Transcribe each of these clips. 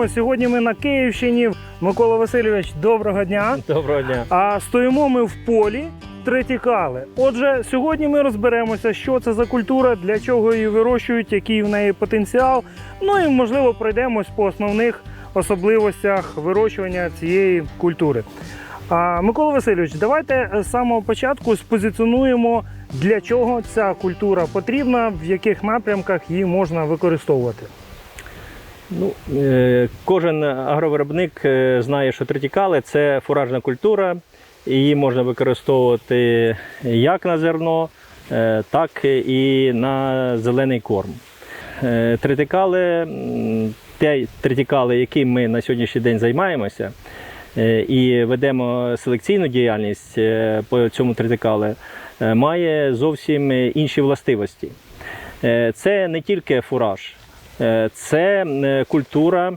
Продовжуємо. Сьогодні ми на Київщині. Микола Васильович, доброго дня. Доброго дня. А стоїмо ми в полі тритікали. Отже, сьогодні ми розберемося, що це за культура, для чого її вирощують, який в неї потенціал. Ну і можливо пройдемось по основних особливостях вирощування цієї культури. А, Микола Васильович, давайте з самого початку спозиціонуємо, для чого ця культура потрібна, в яких напрямках її можна використовувати. Ну, е, кожен агровиробник е, знає, що тритікали це фуражна культура. Її можна використовувати як на зерно, е, так і на зелений корм. Тритикали, те тритикали, яким ми на сьогоднішній день займаємося, і ведемо селекційну діяльність по цьому тритикале, е, має зовсім інші властивості. Це не тільки фураж, це е, культура,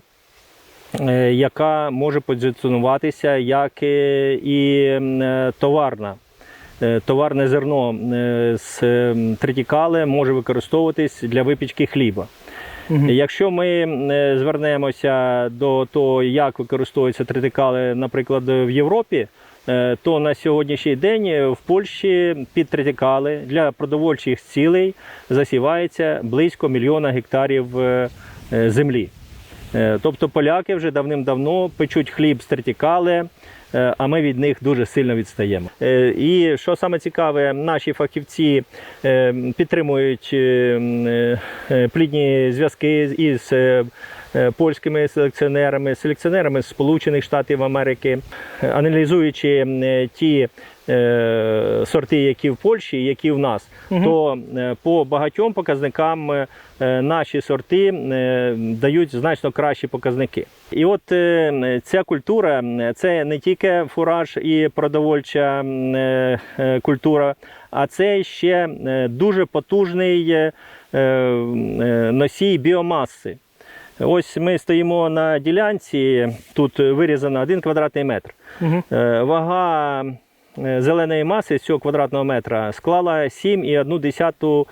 е, яка може позиціонуватися як е, і е, товарна. Е, Товарне зерно е, з тритікали може використовуватись для випічки хліба. Мгм. Якщо ми е, звернемося до того, як використовуються тритикали, наприклад, в Європі, е, то на сьогоднішній день в Польщі під тритикали для продовольчих цілей засівається близько мільйона гектарів е, е, землі. Е, Тобто поляки вже давним-давно печуть хліб з тритикали, е, а ми від них дуже сильно відстаємо. Е, І що саме цікаве, наші фахівці е, підтримують е, е, е, плідні зв'язки із е, е, польськими селекціонерами, селекціонерами з Сполучених Штатів Америки, е, аналізуючи е, ті е, сорти, які в Польщі, які в нас, Мгм. то е, по багатьом показникам е, е, наші сорти е, дають значно кращі показники. І от е, ця культура це не тільки фураж і продовольча е, е, культура, а це ще е, дуже потужний е, е, носій біомаси. Ось ми стоїмо на ділянці, тут вирізано 1 квадратний метр. Е, Вага е, зеленої маси з цього квадратного метра склала 7,1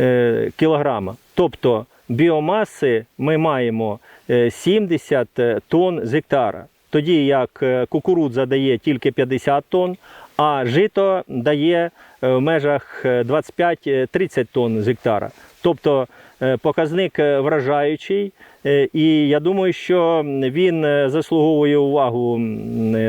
е, кілограма. Тобто біомаси ми маємо е, 70 тонн з гектара. Тоді як кукурудза дає тільки 50 тонн, а жито дає в межах е, 25-30 тонн з гектара. Тобто показник вражаючий, і я думаю, що він е, заслуговує увагу е,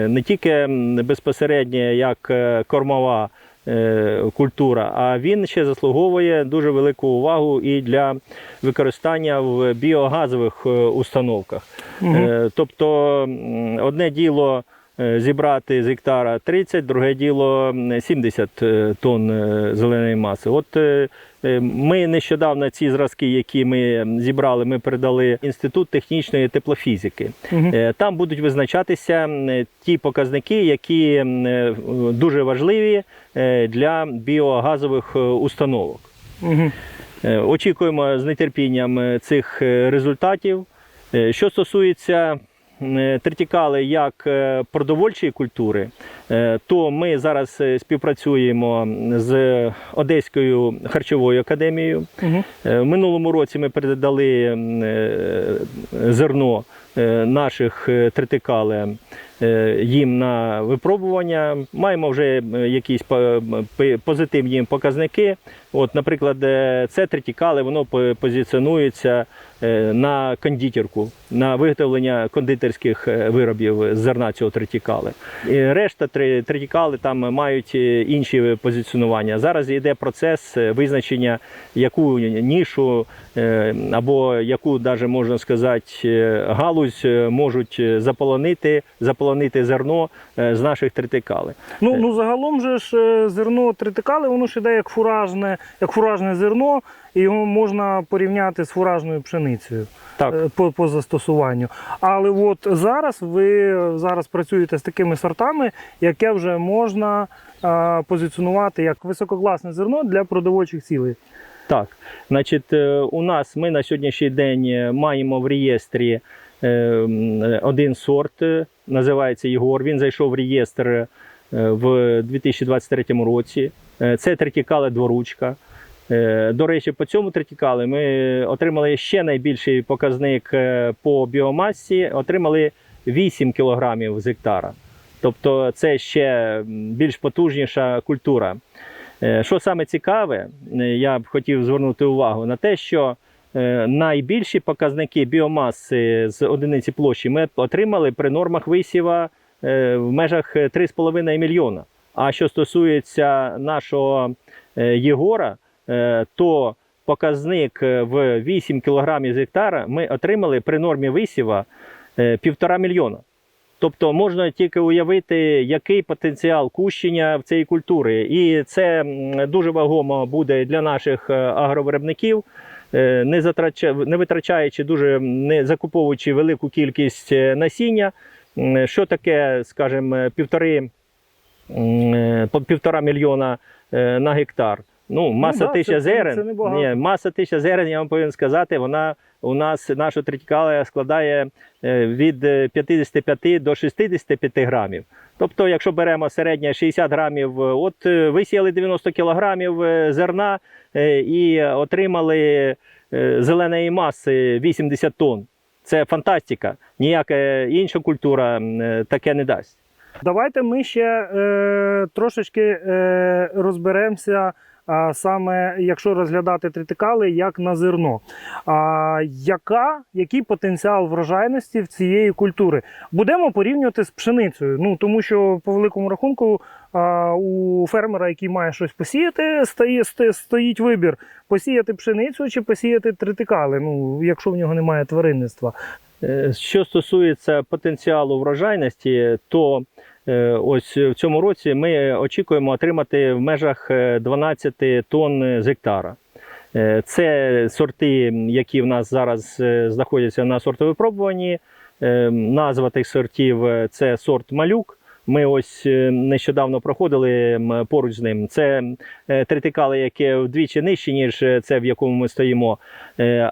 не тільки безпосередньо як е, кормова е, культура, а він ще заслуговує дуже велику увагу і для використання в біогазових е, установках. Е, Тобто одне діло е, зібрати з гектара 30, друге діло 70 е, тонн е, зеленої маси. От е, е, ми нещодавно ці зразки, які ми зібрали, ми передали Інститут технічної теплофізики. Е, Там будуть визначатися ті показники, які е, дуже важливі е, для біогазових е, установок. Е, Очікуємо з нетерпінням е, цих е, результатів. Е, Що стосується тритікали як е, продовольчої культури, е, то ми зараз е, співпрацюємо з Одеською харчовою академією. Е, В минулому році ми передали зерно наших е, тритикали е, їм на випробування. Маємо вже якісь по- позитивні показники. От, наприклад, е, це тритікали, воно по- позиціонується е, на кондитерку, на виготовлення кондитерських е, виробів з зерна цього тритікали. І решта три- тритікали там мають інші позиціонування. Зараз йде процес визначення, яку нішу або яку навіть можна сказати галузь можуть заполонити, заполонити зерно з наших тритикали. Ну, ну загалом же ж зерно тритикали, воно ж іде як фуражне, як фуражне зерно, і його можна порівняти з фуражною пшеницею Так. е, по, по застосуванню. Але от зараз ви зараз працюєте з такими сортами, яке вже можна е, позиціонувати як висококласне зерно для продовольчих цілей. Так, значить, е, у нас ми на сьогоднішній день е, маємо в реєстрі один сорт, називається Єгор. Він зайшов в реєстр в 2023 році. Е, Це тритікале дворучка. Е, До речі, по цьому третікали ми отримали ще найбільший показник е, по біомасі, отримали 8 кг з гектара. Тобто це ще більш потужніша культура. Е, Що саме цікаве, е, я б хотів звернути увагу на те, що е, найбільші показники біомаси з одиниці площі ми отримали при нормах висіва е, в межах 3,5 мільйона. А що стосується нашого е, Єгора, е, то показник е, в 8 кг з гектара ми отримали при нормі висіва е, півтора мільйона. Тобто можна тільки уявити, який потенціал кущення в цієї культури. І це дуже вагомо буде для наших е, агровиробників, е, не, витрачаючи дуже, не закуповуючи велику кількість е, насіння. Що таке, скажімо, півтори, е, півтора мільйона е, на гектар. Ну, маса да, тисяча це- зерен. це ні, маса тисяча зерен, я вам повинен сказати, вона у нас наша третікала складає е, від е, 55 до 65 грамів. Тобто, якщо беремо середнє 60 грамів, е, от е, висіяли 90 кілограмів е, зерна е, і отримали е, зеленої маси 80 тонн. Це фантастика. Ніяка інша культура е, таке не дасть. Давайте ми ще е, трошечки е, розберемося. Саме якщо розглядати тритикали як на зерно, а яка, який потенціал врожайності в цієї культури? Будемо порівнювати з пшеницею. Ну тому що по великому рахунку а, у фермера, який має щось посіяти, стає, стоїть вибір: посіяти пшеницю чи посіяти тритикали. Ну, якщо в нього немає тваринництва. Е, Що стосується потенціалу врожайності, то е, ось в цьому році ми очікуємо отримати в межах е, 12 тонн з гектара. Е, Це сорти, які в нас зараз е, знаходяться на сортовипробуванні. Е, Назва тих сортів е, це сорт малюк. Ми ось е, нещодавно проходили поруч з ним. Це е, тритикали, яке вдвічі нижче, ніж е, це, в якому ми стоїмо.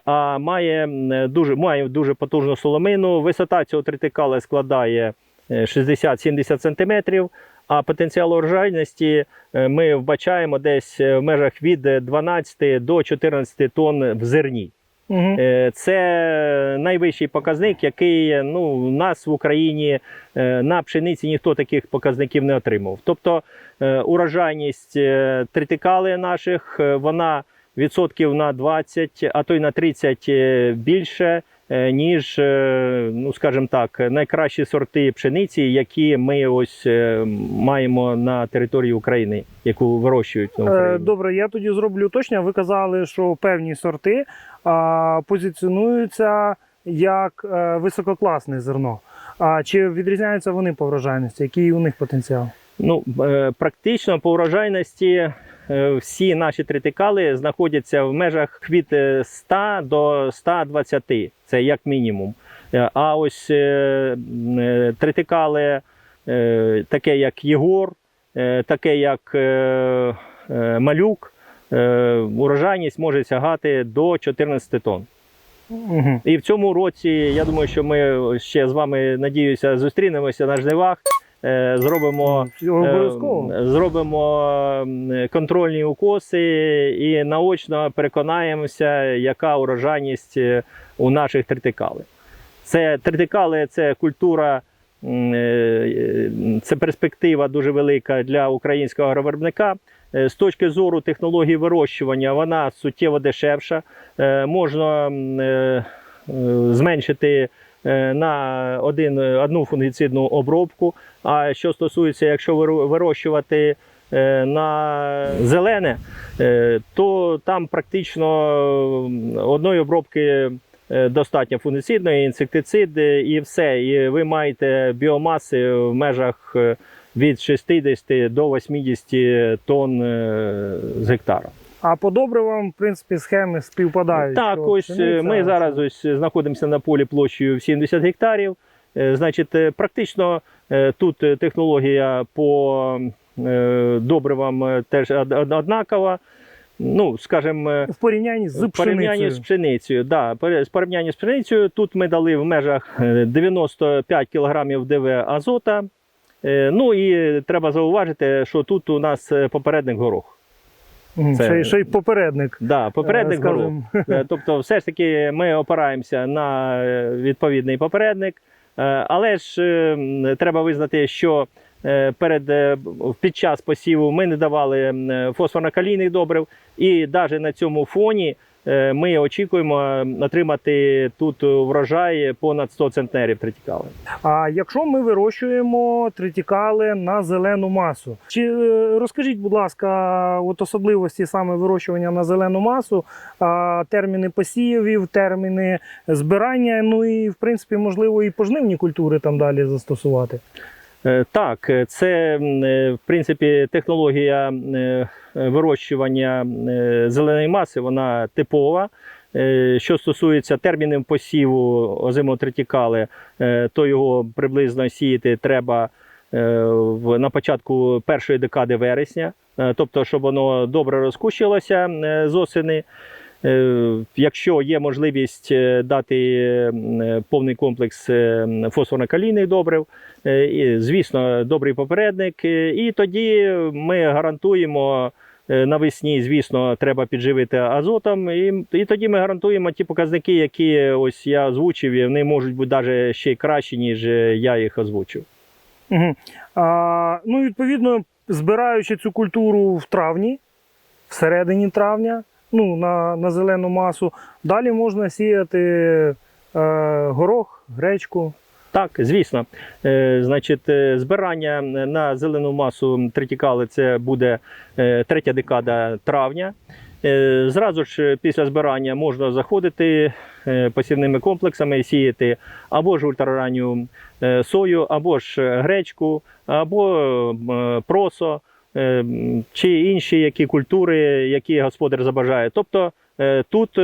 А має дуже, має дуже потужну соломину. Висота цього тритикала складає е, 60-70 см, а потенціал урожайності ми вбачаємо десь в межах від 12 до 14 тонн в зерні. Угу. Е, Це найвищий показник, який ну, у нас в Україні е, на пшениці ніхто таких показників не отримав. Тобто е, урожайність тритикали наших, вона відсотків на 20, а то й на 30 е, більше, ніж, ну скажімо так, найкращі сорти пшениці, які ми ось маємо на території України, яку вирощують на Україні. Добре, я тоді зроблю уточнення. Ви казали, що певні сорти позиціонуються як е, висококласне зерно. А чи відрізняються вони по врожайності? Який у них потенціал? Ну, е, практично по врожайності е, всі наші тритикали знаходяться в межах е, 100 до 120, це як мінімум. А ось тритикали, таке як Єгор, таке як Малюк, урожайність може сягати до 14 тонн. Угу. І в цьому році, я думаю, що ми ще з вами надіюся зустрінемося на жнивах. е, Зробимо Е, Зробимо контрольні укоси і наочно переконаємося, яка урожайність е, у наших тритикали. Це тритикали це культура, е, це перспектива дуже велика для українського агровиробника. Е, З точки зору технології вирощування, вона суттєво дешевша. Е, Можна е, зменшити на один, одну фунгіцидну обробку. А що стосується, якщо вирощувати на зелене, то там практично одної обробки достатньо фунгіцидної, інсектицид і все. І ви маєте біомаси в межах від 60 до 80 тонн е, з гектара. А по добривам, в принципі, схеми співпадають. Так, ось е, ми зараз ось знаходимося на полі площею в 70 гектарів. Е, Значить, практично тут технологія по добривам теж од- од- однакова. Ну, скажімо, в порівнянні з порівнянні пшеницею. з пшеницею. Да, з порівнянні з пшеницею тут ми дали в межах е, 95 кг ДВ азота. Е, Ну і треба зауважити, що тут у нас е, попередник горох. Це- Ще, ще й попередник. Да, попередник е, горох. Е, Тобто, все ж таки, ми опираємося на відповідний попередник, але ж треба визнати, що перед під час посіву ми не давали фосфорно-калійних добрив, і навіть на цьому фоні ми очікуємо е, отримати тут врожай понад 100 центнерів тритікали. А якщо ми вирощуємо тритікали на зелену масу, чи е, розкажіть, будь ласка, от особливості саме вирощування на зелену масу, терміни посівів, терміни збирання, ну і в принципі, можливо, і пожнивні культури там далі застосувати. Е, Так, е, це е, в принципі технологія вирощування зеленої маси, вона типова. Що стосується термінів посіву озимого тритікали, е, то його приблизно сіяти треба на початку першої декади вересня, тобто, щоб воно добре розкущилося з осени. Е, Якщо є можливість е, дати е, повний комплекс фосфорно-калійних добрив, звісно, добрий попередник. І тоді ми гарантуємо навесні, звісно, треба підживити азотом. І, і тоді ми гарантуємо ті показники, які ось я озвучив, і вони можуть бути навіть ще й кращі, ніж я їх озвучив. Угу. А, ну, відповідно, збираючи цю культуру в травні, всередині травня, ну, на, на зелену масу, далі можна сіяти е, горох, гречку. Так, звісно. Е, значить, е, збирання на зелену масу тритікали це буде е, третя декада травня. Е, зразу ж після збирання можна заходити посівними комплексами сіяти або ж ультраранню сою, або ж гречку, або просо, чи інші які культури, які господар забажає. Тобто Е, Тут е,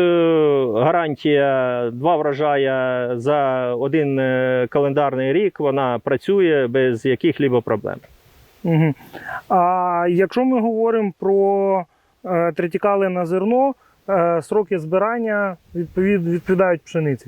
гарантія два врожая за один е, календарний рік вона працює без яких-либо проблем. Угу. А якщо ми говоримо про тритікали на зерно, сроки збирання відповід, відповідають пшениці.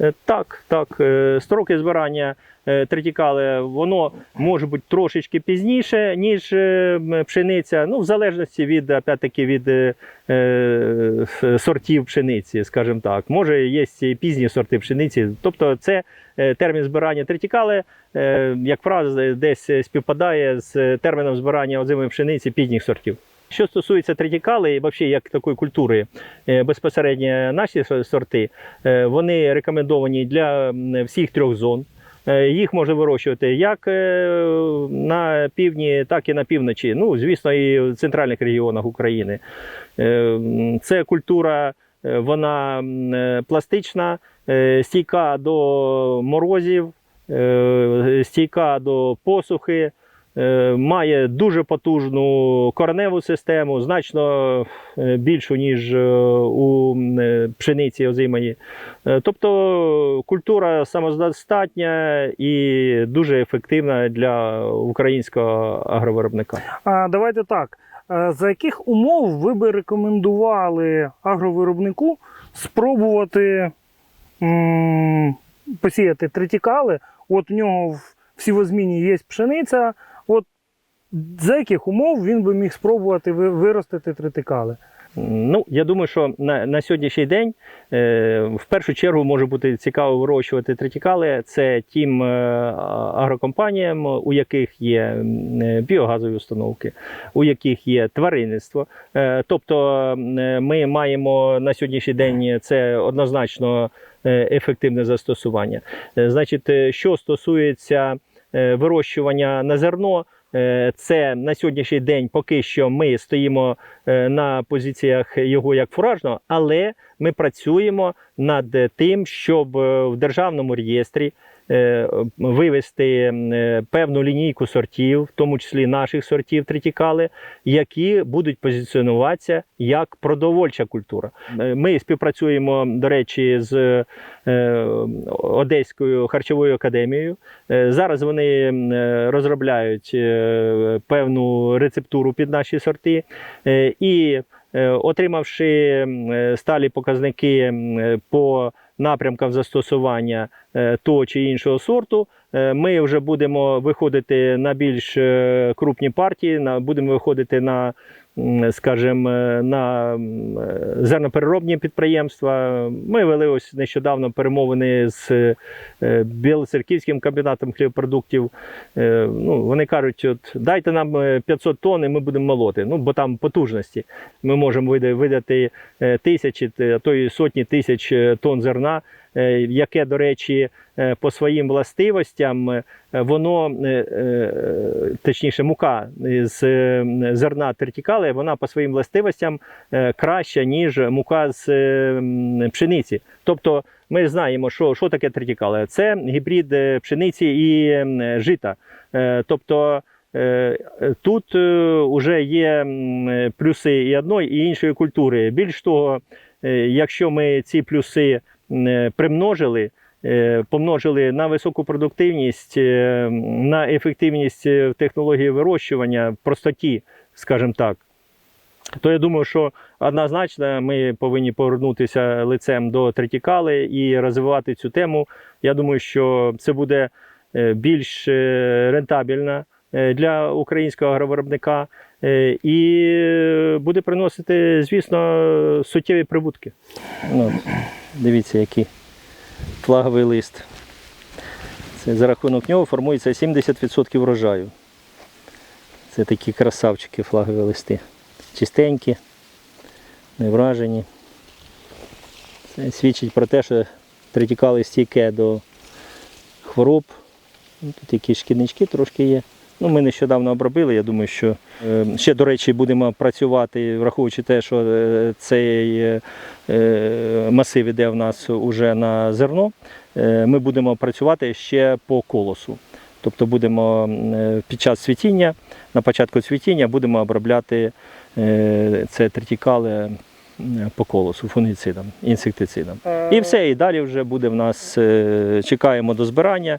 Е, Так, так. е, Строки збирання е, тритікали, воно може бути трошечки пізніше, ніж е, пшениця. Ну, в залежності від, опять-таки, від е, е, сортів пшениці, скажімо так. Може, є пізні сорти пшениці. Тобто, це е, термін збирання тритікали, е, як правило, десь співпадає з терміном збирання озимої пшениці пізніх сортів. Що стосується тритікали і взагалі як такої культури, е, безпосередньо наші сорти, е, вони рекомендовані для всіх трьох зон. Е, Їх можна вирощувати як на півдні, так і на півночі. Ну, звісно, і в центральних регіонах України. Це культура, вона пластична, стійка до морозів, стійка до посухи. Е, Має дуже потужну кореневу систему, значно е, більшу, ніж е, у пшениці озимої. Тобто культура самодостатня і дуже ефективна для українського агровиробника. А давайте так. За яких умов ви би рекомендували агровиробнику спробувати посіяти тритікали? От у нього в сівозміні є пшениця. За яких умов він би міг спробувати виростити тритикали? Ну, я думаю, що на, на сьогоднішній день е, в першу чергу може бути цікаво вирощувати тритікали. Це тим е, агрокомпаніям, у яких є е, біогазові установки, у яких є тваринництво. Е, тобто е, ми маємо на сьогоднішній день це однозначно е, ефективне застосування. Е, Значить, що стосується вирощування на зерно, це на сьогоднішній день поки що ми стоїмо е, на позиціях його як фуражного, але ми працюємо над тим, щоб е, в державному реєстрі е, вивести е, певну лінійку сортів, в тому числі наших сортів тритікали, які будуть позиціонуватися як продовольча культура. Е, Ми співпрацюємо, до речі, з е, Одеською харчовою академією. Е, Зараз вони е, розробляють е, певну рецептуру під наші сорти. Е, І е, отримавши е, сталі показники е, по напрямкам застосування е, того чи іншого сорту, е, ми вже будемо виходити на більш е, крупні партії, будемо виходити на скажімо, е, на е, зернопереробні підприємства. Ми вели ось нещодавно перемовини з е, Білоцерківським комбінатом хлібопродуктів. Ну, вони кажуть, от дайте нам е, 500 тонн, і ми будемо молоти. Ну, бо там потужності. Ми можемо видати тисячі, а то і сотні тисяч тонн зерна, яке, до речі, е, по своїм властивостям е, воно, е, е, точніше, мука з е, зерна тертікали, вона по своїм властивостям е, краща, ніж мука з е, пшениці. Тобто ми знаємо, що, що таке тертікали. Це гібрид е, пшениці і жита. Е, Тобто е, тут вже є е, плюси і одної, і іншої культури. Більш того, е, якщо ми ці плюси е, примножили, е, помножили на високу продуктивність, е, на ефективність е, технології вирощування, в простоті, скажімо так, то я думаю, що однозначно ми повинні повернутися лицем до третікали і розвивати цю тему. Я думаю, що це буде е, більш е, рентабельно е, для українського агровиробника е, і е, буде приносити, звісно, суттєві прибутки. Дивіться, який флаговий лист. Це за рахунок нього формується 70% врожаю. Це такі красавчики флагові листи. Чистенькі, не вражені. Це свідчить про те, що притікали стійке до хвороб. Ну, Тут якісь шкіднички трошки є. Ну, ми нещодавно обробили. Я думаю, що е, ще, до речі, будемо працювати, враховуючи те, що е, цей е, масив іде в нас уже на зерно. Ми будемо працювати ще по колосу. Тобто будемо під час цвітіння, на початку цвітіння будемо обробляти це тертікали е, по колосу, фунгіцидом, інсектицидом. І все, і далі вже буде в нас, чекаємо до збирання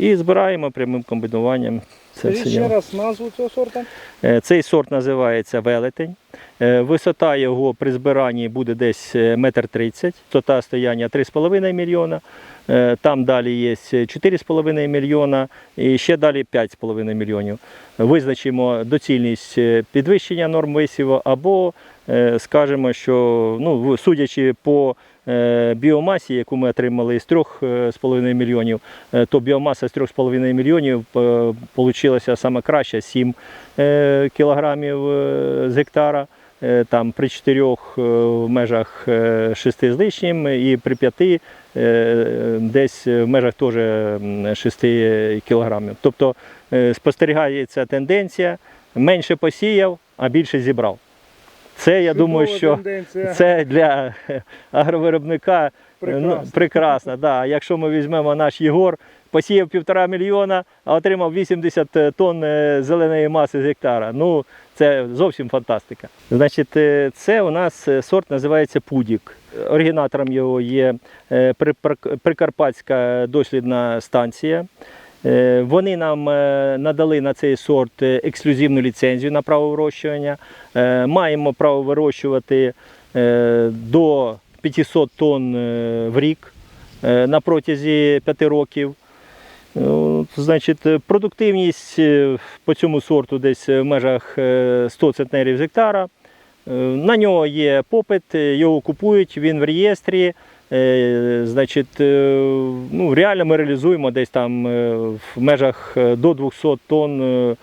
і збираємо прямим комбінуванням. Це ще раз назву цього сорта. Е, Цей сорт називається велетень. Е, Висота його при збиранні буде десь е, метр тридцять. Висота стояння 3,5 мільйона. Е, Там далі є 4,5 мільйона і ще далі 5,5 мільйонів. Визначимо доцільність е, підвищення норм висіву або е, скажемо, що ну, судячи по е, біомасі, яку ми отримали з 3,5 мільйонів, е, то біомаса з 3,5 мільйонів вийшла саме краща 7 е, кілограмів е, з гектара. Е, Там при 4 в межах 6 з лишнім і при 5 десь в межах теж 6 кілограмів. Тобто е, спостерігається тенденція, менше посіяв, а більше зібрав. Це я думаю, що це для е, агровиробника Прекрасно. Ну, прекрасно да. Якщо ми візьмемо наш Єгор, посіяв півтора мільйона, а отримав 80 тонн е, зеленої маси з гектара. Ну, це зовсім фантастика. Значить, е, це у нас е, сорт називається Пудік. Оригінатором його є е, Прикарпатська дослідна станція. Е, Вони нам е, надали на цей сорт е, ексклюзивну ліцензію на право вирощування. Маємо право вирощувати до 500 тонн в рік на протязі 5 років. Е, Значить, продуктивність по цьому сорту десь в межах е, 100 центнерів з гектара. На нього є попит, його купують, він в реєстрі. Е, Значить, е, ну, реально ми реалізуємо десь там е, в межах до 200 тонн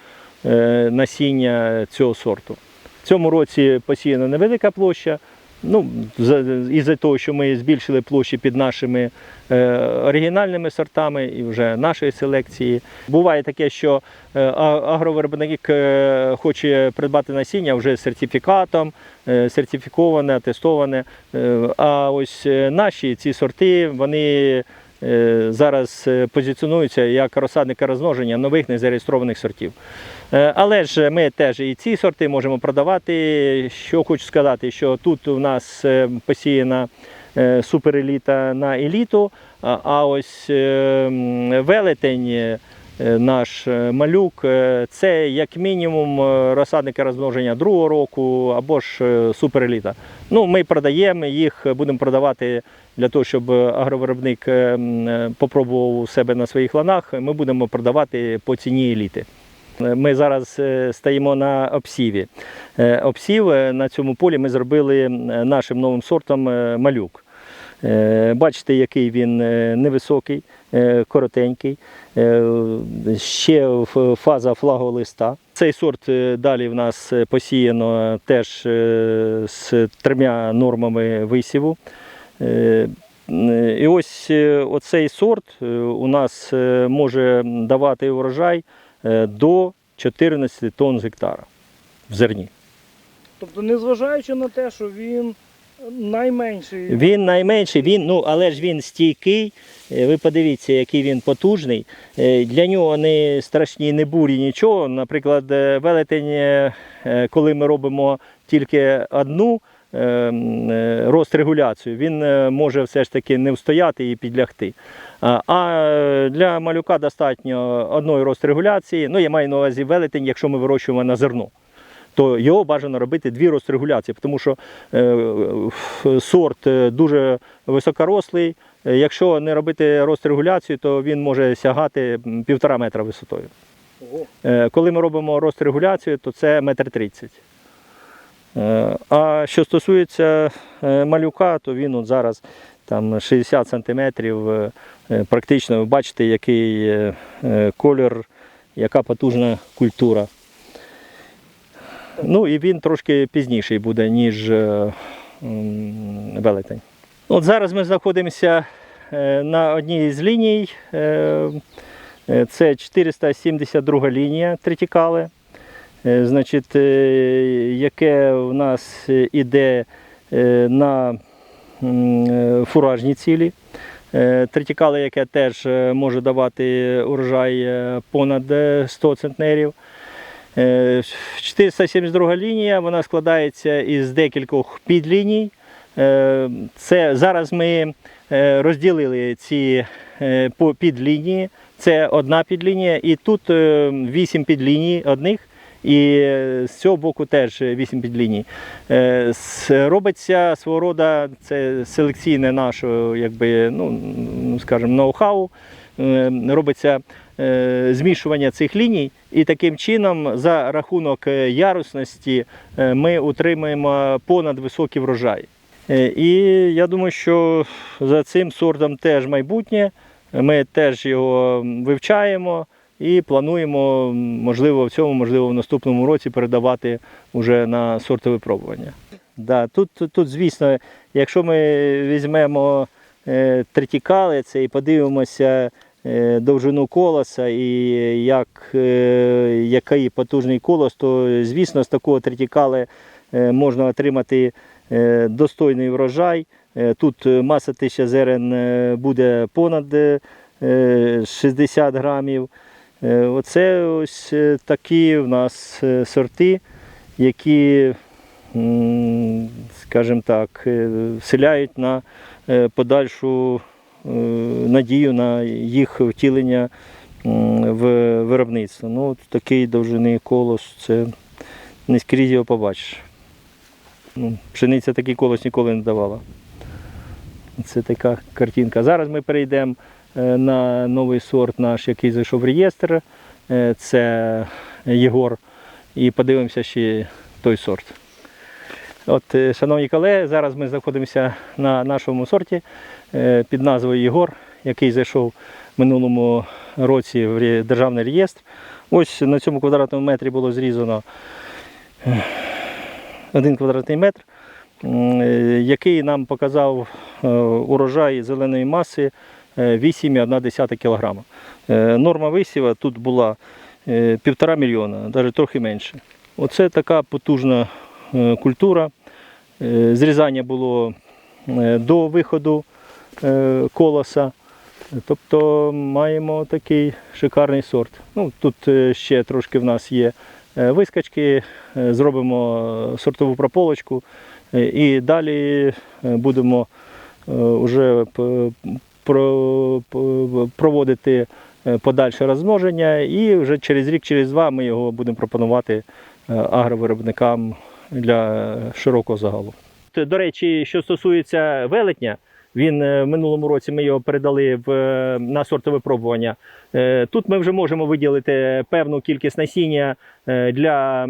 насіння цього сорту. В цьому році посіяна невелика площа. Ну, за- із-за того, що ми збільшили площі під нашими е, оригінальними сортами і вже нашої селекції. Буває таке, що е, агровиробник е, хоче придбати насіння вже з сертифікатом, сертифіковане, атестоване. А ось наші ці сорти, вони зараз е, позиціонуються як розсадники розмноження нових незареєстрованих сортів. Е, Але ж ми теж і ці сорти можемо продавати. Що хочу сказати, що тут у нас е, посіяна е, супереліта на еліту, а ось е, велетень. Е, Наш е, малюк е, це як мінімум розсадники розмноження другого року або ж супереліта. Ну, ми продаємо їх, будемо продавати для того, щоб агровиробник попробував себе на своїх ланах. Ми будемо продавати по ціні еліти. Ми зараз стоїмо на обсіві. Обсів на цьому полі ми зробили нашим новим сортом малюк. Е, Бачите, який він е, невисокий, е, коротенький, ще фаза флаголиста. Цей сорт далі в нас посіяно теж з трьома нормами висіву. І ось оцей сорт у нас може давати урожай до 14 тонн з гектара в зерні. Тобто, незважаючи на те, що він найменший. Він найменший, він, ну, але ж він стійкий. Е, Ви подивіться, який він потужний. Е, Для нього не страшні не бурі, нічого. Наприклад, е, велетень, коли ми робимо тільки одну розрегуляцію, він може все ж таки не встояти і підлягти. А для малюка достатньо одної розрегуляції. Ну, я маю на увазі велетень, якщо ми вирощуємо на зерно то його бажано робити дві розрегуляції, тому що е, сорт е, дуже високорослий. Е, Якщо не робити розрегуляцію, то він може сягати півтора метра висотою. Ого. Коли ми робимо розрегуляцію, то це метр тридцять. А що стосується малюка, то він от зараз там 60 сантиметрів. Практично ви бачите, який колір, яка потужна культура. Ну і він трошки пізніший буде, ніж е, велетень. От зараз ми знаходимося е, на одній з ліній. Е, Це 472 лінія третікали. Е, Значить, яке в нас іде на фуражні цілі. Третікали, яке теж може давати урожай понад е, 100 центнерів. Е, 472 лінія вона складається із декількох підліній. Е, Це, зараз ми е, розділили ці е, підлінії. Це одна підлінія, і тут е, вісім підліній одних. І е, з цього боку теж вісім підліній. Е, Робиться свого роду це селекційне наше, якби, ну, скажімо, ноу-хау. Е, Робиться е, змішування цих ліній, і таким чином, за рахунок е, ярусності, е, ми утримуємо понад високі врожаї. Е, І я думаю, що за цим сортом теж майбутнє. Ми теж його вивчаємо і плануємо, можливо, в цьому, можливо, в наступному році передавати вже на сортове пробування. Да, тут, тут, звісно, якщо ми візьмемо е, третікали, це і подивимося е, довжину колоса і як, е, який потужний колос, то звісно з такого третікали е, можна отримати е, достойний врожай. Е, Тут е, маса тисяча зерен е, буде понад е, 60 грамів. Е, Оце ось е, такі в нас е, сорти, які, скажімо так, е, вселяють на е, подальшу е, надію на їх втілення в виробництво. Ну, от такий довжини колос, це не скрізь його побачиш. Ну, пшениця такий колос ніколи не давала. Це така картинка. Зараз ми перейдемо е, на новий сорт наш, який зайшов в реєстр. Е, Це Єгор. І подивимося ще той сорт. От, е, шановні колеги, зараз ми знаходимося на нашому сорті е, під назвою Єгор, який зайшов в минулому році в державний реєстр. Ось на цьому квадратному метрі було зрізано е, один квадратний метр, який нам показав урожай зеленої маси е, 8,1 кг. Норма висіва тут була е, півтора мільйона, навіть трохи менше. Оце така потужна культура. Е, Зрізання було е, до виходу е, колоса. Тобто маємо такий шикарний сорт. Ну, тут ще трошки в нас є вискачки, зробимо сортову прополочку і далі будемо вже проводити подальше розмноження і вже через рік, через два ми його будемо пропонувати агровиробникам для широкого загалу. До речі, що стосується велетня, Він е, в минулому році ми його передали в, е, на сортове випробування. Е, Тут ми вже можемо виділити певну кількість насіння для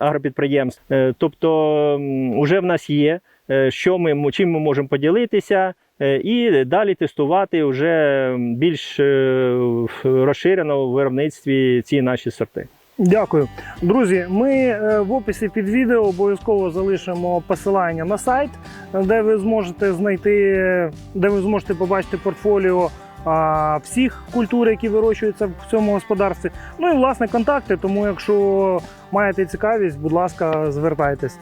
агропідприємств. Тобто, вже в нас є, що ми чим ми можемо поділитися. І далі тестувати вже більш розширено в виробництві ці наші сорти. Дякую. Друзі, ми е, в описі під відео обов'язково залишимо посилання на сайт, де ви зможете знайти, де ви зможете побачити портфоліо всіх культур, які вирощуються в цьому господарстві. Ну і власне контакти. Тому, якщо маєте цікавість, будь ласка, звертайтесь.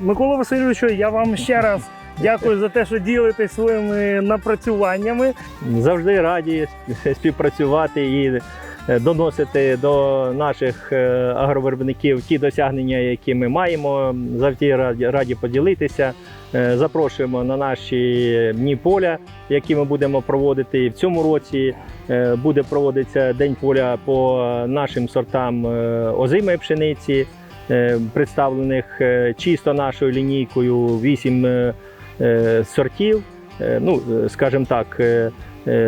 Микола Васильовичу, я вам ще раз дякую за те, що ділитесь своїми напрацюваннями. Завжди раді співпрацювати і доносити до наших е, агровиробників ті досягнення, які ми маємо. Завжди раді, поділитися. Е, Запрошуємо на наші дні поля, які ми будемо проводити. В цьому році е, буде проводитися день поля по нашим сортам е, озимої пшениці, е, представлених е, чисто нашою лінійкою 8 е, е, сортів. Е, Ну, е, скажімо так, е, е,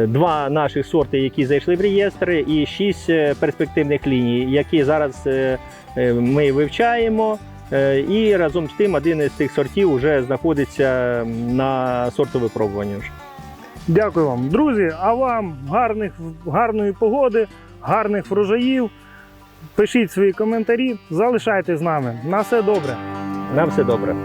два наших сорти, які зайшли в реєстри, і шість е, перспективних ліній, які зараз е, е, ми вивчаємо. Е, І разом з тим один із цих сортів вже знаходиться на сортовипробуванні. Дякую вам, друзі. А вам гарних, гарної погоди, гарних врожаїв. Пишіть свої коментарі, залишайтесь з нами. На все добре. На все добре.